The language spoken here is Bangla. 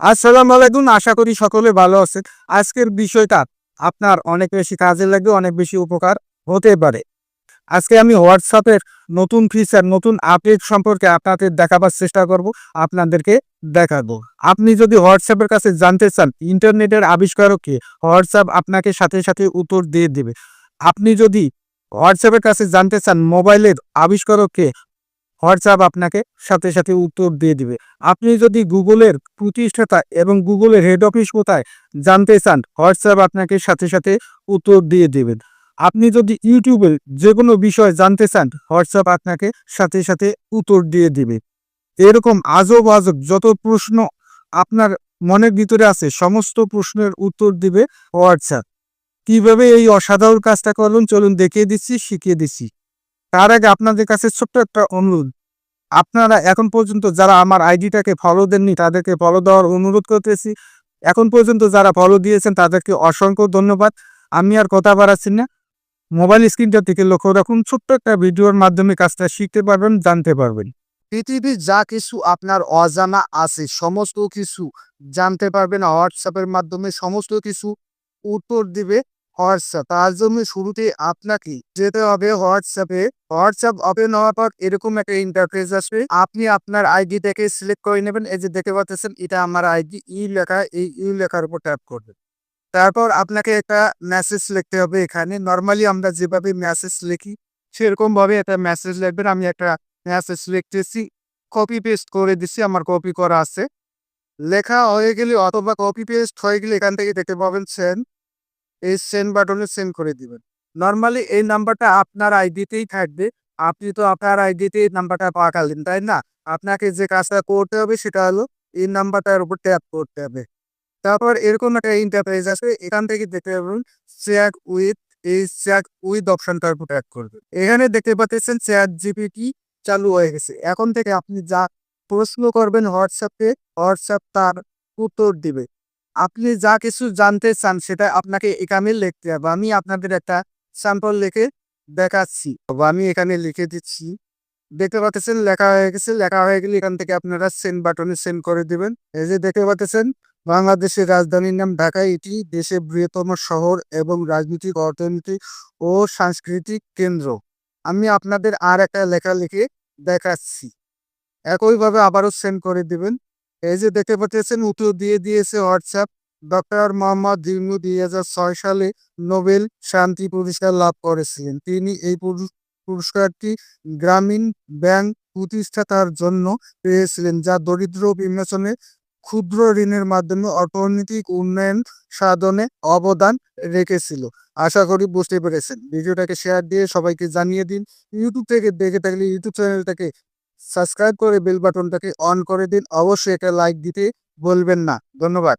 আসসালামু আলাইকুম, আশা করি সকলে ভালো আছেন। আজকের বিষয়টা আপনার অনেক বেশি কাজে লাগবে, অনেক বেশি উপকার হতে পারে। আজকে আমি হোয়াটসঅ্যাপের নতুন ফিচার নতুন আপডেট সম্পর্কে আপনাদের দেখাবার চেষ্টা করব, আপনাদেরকে দেখাবো। আপনি যদি হোয়াটসঅ্যাপের কাছে জানতে চান, ইন্টারনেটের আবিষ্কারককে হোয়াটসঅ্যাপ আপনাকে সাথে সাথে উত্তর দিয়ে দেবে। আপনি যদি হোয়াটসঅ্যাপের কাছে জানতে চান, মোবাইলের আবিষ্কারককে হোয়াটসঅ্যাপ আপনাকে সাথে সাথে উত্তর দিয়ে দিবে। আপনি যদি গুগলের প্রতিষ্ঠাতা এবং গুগলের হেড অফিস কোথায় জানতে চান, হোয়াটসঅ্যাপ আপনাকে সাথে সাথে উত্তর দিয়ে দেবেন আপনি যদি ইউটিউবের যে কোনো বিষয় জানতে চান, হোয়াটসঅ্যাপ আপনাকে সাথে সাথে উত্তর দিয়ে দিবে। এরকম আজব আজব যত প্রশ্ন আপনার মনের ভিতরে আছে, সমস্ত প্রশ্নের উত্তর দিবে হোয়াটসঅ্যাপ। কীভাবে এই অসাধারণ কাজটা করবেন চলুন দেখিয়ে দিচ্ছি, শিখিয়ে দিচ্ছি। তার আগে আপনাদের কাছে ছোট্ট একটা অনুরোধ। আপনারা এখন পর্যন্ত যারা আমার আইডিটাকে ফলো দেননি, তাদেরকে ফলো দেওয়ার অনুরোধ করতেছি। এখন পর্যন্ত যারা ফলো দিয়েছেন, তাদেরকে অসংখ্য ধন্যবাদ। আমি আর কথা বাড়াচ্ছি না। মোবাইল স্ক্রিনটা থেকে লক্ষ্য রাখুন, ছোট্ট একটা ভিডিওর মাধ্যমে কাজটা শিখতে পারবেন, জানতে পারবেন। পৃথিবীর যা কিছু আপনার অজানা আছে, সমস্ত কিছু জানতে পারবেন। হোয়াটসঅ্যাপের মাধ্যমে সমস্ত কিছু উত্তর দিবে। হোয়াটসঅ্যাপ। তার জন্য শুরুতে আপনাকে যেতে হবে হোয়াটসঅ্যাপে হোয়াটসঅ্যাপ ওপেন হওয়ার পর এরকম একটা ইন্টারফেস আসবে। আপনি আপনার আইডিটাকে সিলেক্ট করে নেবেন। এই যে দেখতে পাচ্ছেন, এটা আমার আইডি ই লেখা, এই ই লেখার উপর ট্যাপ করবেন তারপর আপনাকে একটা মেসেজ লিখতে হবে এখানে। নর্মালি আমরা যেভাবে মেসেজ লিখি সেরকম ভাবে একটা মেসেজ লিখবেন। আমি একটা মেসেজ লিখতেছি কপি পেস্ট করে দিচ্ছি আমার কপি করা আছে। লেখা হয়ে গেলে অথবা কপি পেস্ট হয়ে গেলে এখান থেকে দেখতে পাবেন সেন্ড এই সেন্ড বাটনে সেন্ড করে দিবেন। নর্মালি এই নাম্বারটা আপনার আইডিতেই থাকবে। আপনি তো আপনার আইডিতে এই নাম্বারটা পাঠালেন তাই না? আপনাকে যে কাজটা করতে হবে সেটা হলো এই নাম্বারটার উপর ট্যাপ করতে হবে। তারপর এরকম একটা ইন্টারপ্রাইজ আছে, এখান থেকে দেখতে পাবেন চেক উইথ এই চেক উইথ অপশনটার উপর ট্যাপ করবেন। এখানে দেখতে পাচ্ছেন চ্যাট জিপিটি চালু হয়ে গেছে। এখন থেকে আপনি যা প্রশ্ন করবেন হোয়াটসঅ্যাপে হোয়াটসঅ্যাপ তার উত্তর দিবে। আপনি যা কিছু জানতে চান সেটা আপনাকে এখানে লিখতে হবে। আমি আপনাদের একটা স্যাম্পল লিখে দেখাচ্ছি। আমি এখানে লিখে দিচ্ছি। দেখতে পাচ্ছেন, লেখা হয়ে গেছে। লেখা হয়ে গেলে এখান থেকে আপনারা সেন্ড বাটনে সেন্ড করে দিবেন। এই যে দেখতে পাচ্ছেন, বাংলাদেশের রাজধানীর নাম ঢাকা। এটি দেশের বৃহত্তম শহর এবং রাজনৈতিক, অর্থনৈতিক ও সাংস্কৃতিক কেন্দ্র। আমি আপনাদের আর একটা লেখা লিখে দেখাচ্ছি। একইভাবে আবারও সেন্ড করে দিবেন। এই যে দেখতে পাচ্ছেন, উত্তর দিয়ে দিয়েছে হোয়াটসঅ্যাপ ডক্টর মোহাম্মদ দিনু দুই সালে নোবেল শান্তি পুরস্কার লাভ করেছিলেন। তিনি এই পুরস- পুরস্কারটি গ্রামীণ ব্যাংক প্রতিষ্ঠাতার জন্য পেয়েছিলেন, যা দরিদ্র বিমোচনে ক্ষুদ্র ঋণের মাধ্যমে অর্থনৈতিক উন্নয়ন সাধনে অবদান রেখেছিল। আশা করি বুঝতে পেরেছেন। ভিডিওটাকে শেয়ার দিয়ে সবাইকে জানিয়ে দিন। ইউটিউব থেকে দেখে থাকলে ইউটিউব চ্যানেলটাকে সাবস্ক্রাইব করে বেল বাটনটাকে অন করে দিন। অবশ্যই একটা লাইক দিতে বলবেন না। ধন্যবাদ।